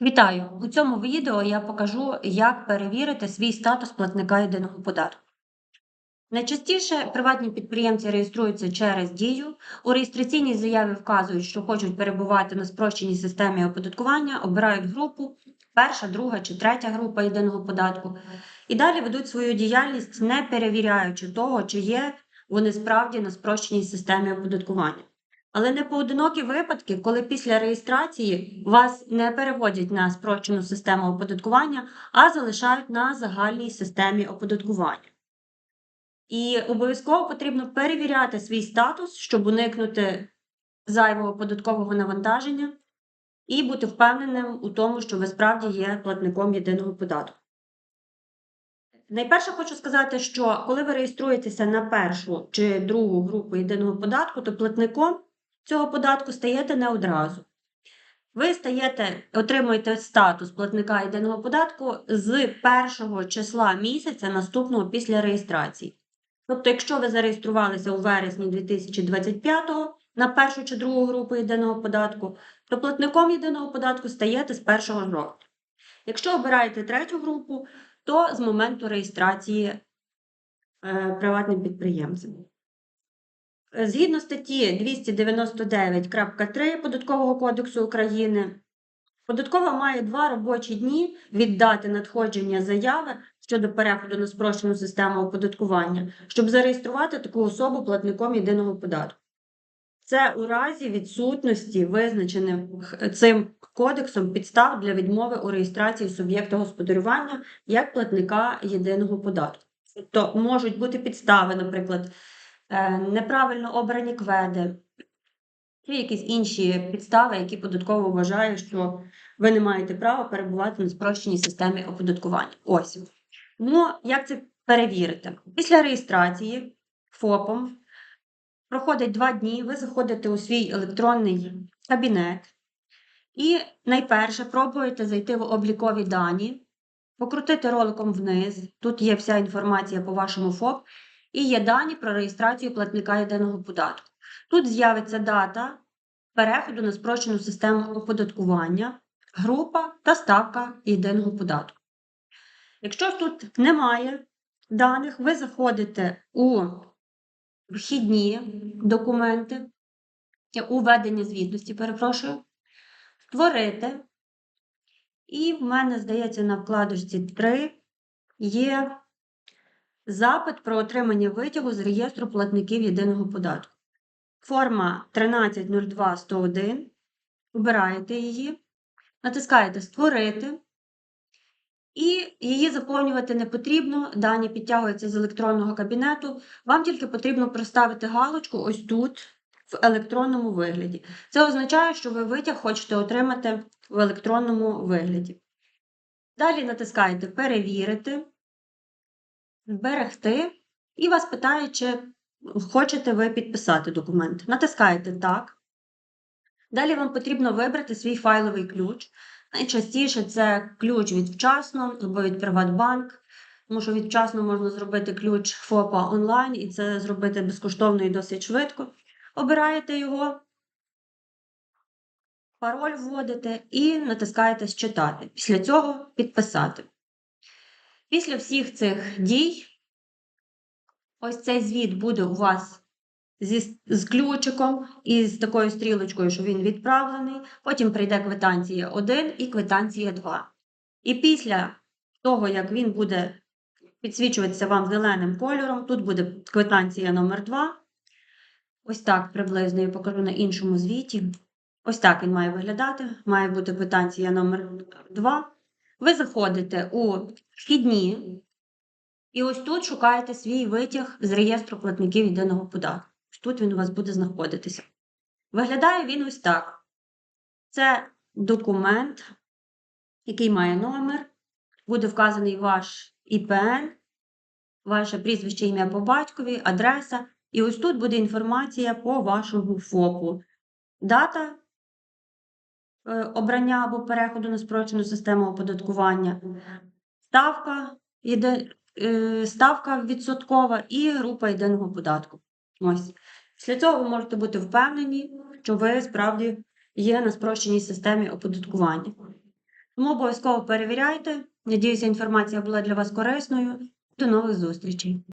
Вітаю! У цьому відео я покажу, як перевірити свій статус платника єдиного податку. Найчастіше приватні підприємці реєструються через дію. У реєстраційній заяві вказують, що хочуть перебувати на спрощеній системі оподаткування, обирають групу, перша, друга чи третя група єдиного податку, і далі ведуть свою діяльність, не перевіряючи того, чи є вони справді на спрощеній системі оподаткування. Але не поодинокі випадки, коли після реєстрації вас не переводять на спрощену систему оподаткування, а залишають на загальній системі оподаткування. І обов'язково потрібно перевіряти свій статус, щоб уникнути зайвого податкового навантаження і бути впевненим у тому, що ви справді є платником єдиного податку. Найперше хочу сказати, що коли ви реєструєтеся на першу чи другу групу єдиного податку, то платником цього податку стаєте не одразу. Ви стаєте, отримуєте статус платника єдиного податку з першого числа місяця наступного після реєстрації. Тобто, якщо ви зареєструвалися у вересні 2025-го на першу чи другу групу єдиного податку, то платником єдиного податку стаєте з 1 жовтня. Якщо обираєте третю групу, то з моменту реєстрації е, приватним підприємцем. Згідно статті 299.3 Податкового кодексу України, податкова має два робочі дні від дати надходження заяви щодо переходу на спрощену систему оподаткування, щоб зареєструвати таку особу платником єдиного податку. Це у разі відсутності визначених цим кодексом підстав для відмови у реєстрації суб'єкта господарювання як платника єдиного податку. Тобто можуть бути підстави, наприклад, е, неправильно обрані кведи, чи якісь інші підстави, які податково вважає, що ви не маєте права перебувати на спрощеній системі оподаткування. Ось. Ну, як це перевірити? Після реєстрації ФОПом проходить два дні, ви заходите у свій електронний кабінет і найперше пробуєте зайти в облікові дані, покрутити роликом вниз. Тут є вся інформація по вашому ФОП, і є дані про реєстрацію платника єдиного податку. Тут з'явиться дата переходу на спрощену систему оподаткування, група та ставка єдиного податку. Якщо тут немає даних, ви заходите у вхідні документи, у ведення звітності, перепрошую, створити. І в мене, здається, на вкладочці 3 є запит про отримання витягу з реєстру платників єдиного податку. Форма 130201. Обираєте її, натискаєте Створити. І її заповнювати не потрібно, дані підтягуються з електронного кабінету. Вам тільки потрібно проставити галочку ось тут, в електронному вигляді. Це означає, що ви витяг хочете отримати в електронному вигляді. Далі натискаєте Перевірити, Зберегти, і вас питає, чи хочете ви підписати документ. Натискаєте Так. Далі вам потрібно вибрати свій файловий ключ. Найчастіше це ключ від вчасно або від Приватбанк, тому що від вчасно можна зробити ключ ФОПа онлайн, і це зробити безкоштовно і досить швидко. Обираєте його, пароль вводите і натискаєте Считати. Після цього підписати. Після всіх цих дій, ось цей звіт буде у вас зі, з ключиком і з такою стрілочкою, що він відправлений. Потім прийде квитанція 1 і квитанція 2. І після того, як він буде підсвічуватися вам зеленим кольором, тут буде квитанція номер 2 Ось так приблизно я покажу на іншому звіті. Ось так він має виглядати. Має бути квитанція номер 2 Ви заходите у вхідні, і ось тут шукаєте свій витяг з реєстру платників єдиного податку. Ось тут він у вас буде знаходитися. Виглядає він ось так. Це документ, який має номер, буде вказаний ваш ІПН, ваше прізвище ім'я по батькові, адреса. І ось тут буде інформація по вашому ФОПу. Дата обрання або переходу на спрощену систему оподаткування, ставка, єди, е, ставка відсоткова і група єдиного податку. Ось. Після цього ви можете бути впевнені, що ви справді є на спрощеній системі оподаткування. Тому обов'язково перевіряйте. Надіюся, інформація була для вас корисною. До нових зустрічей.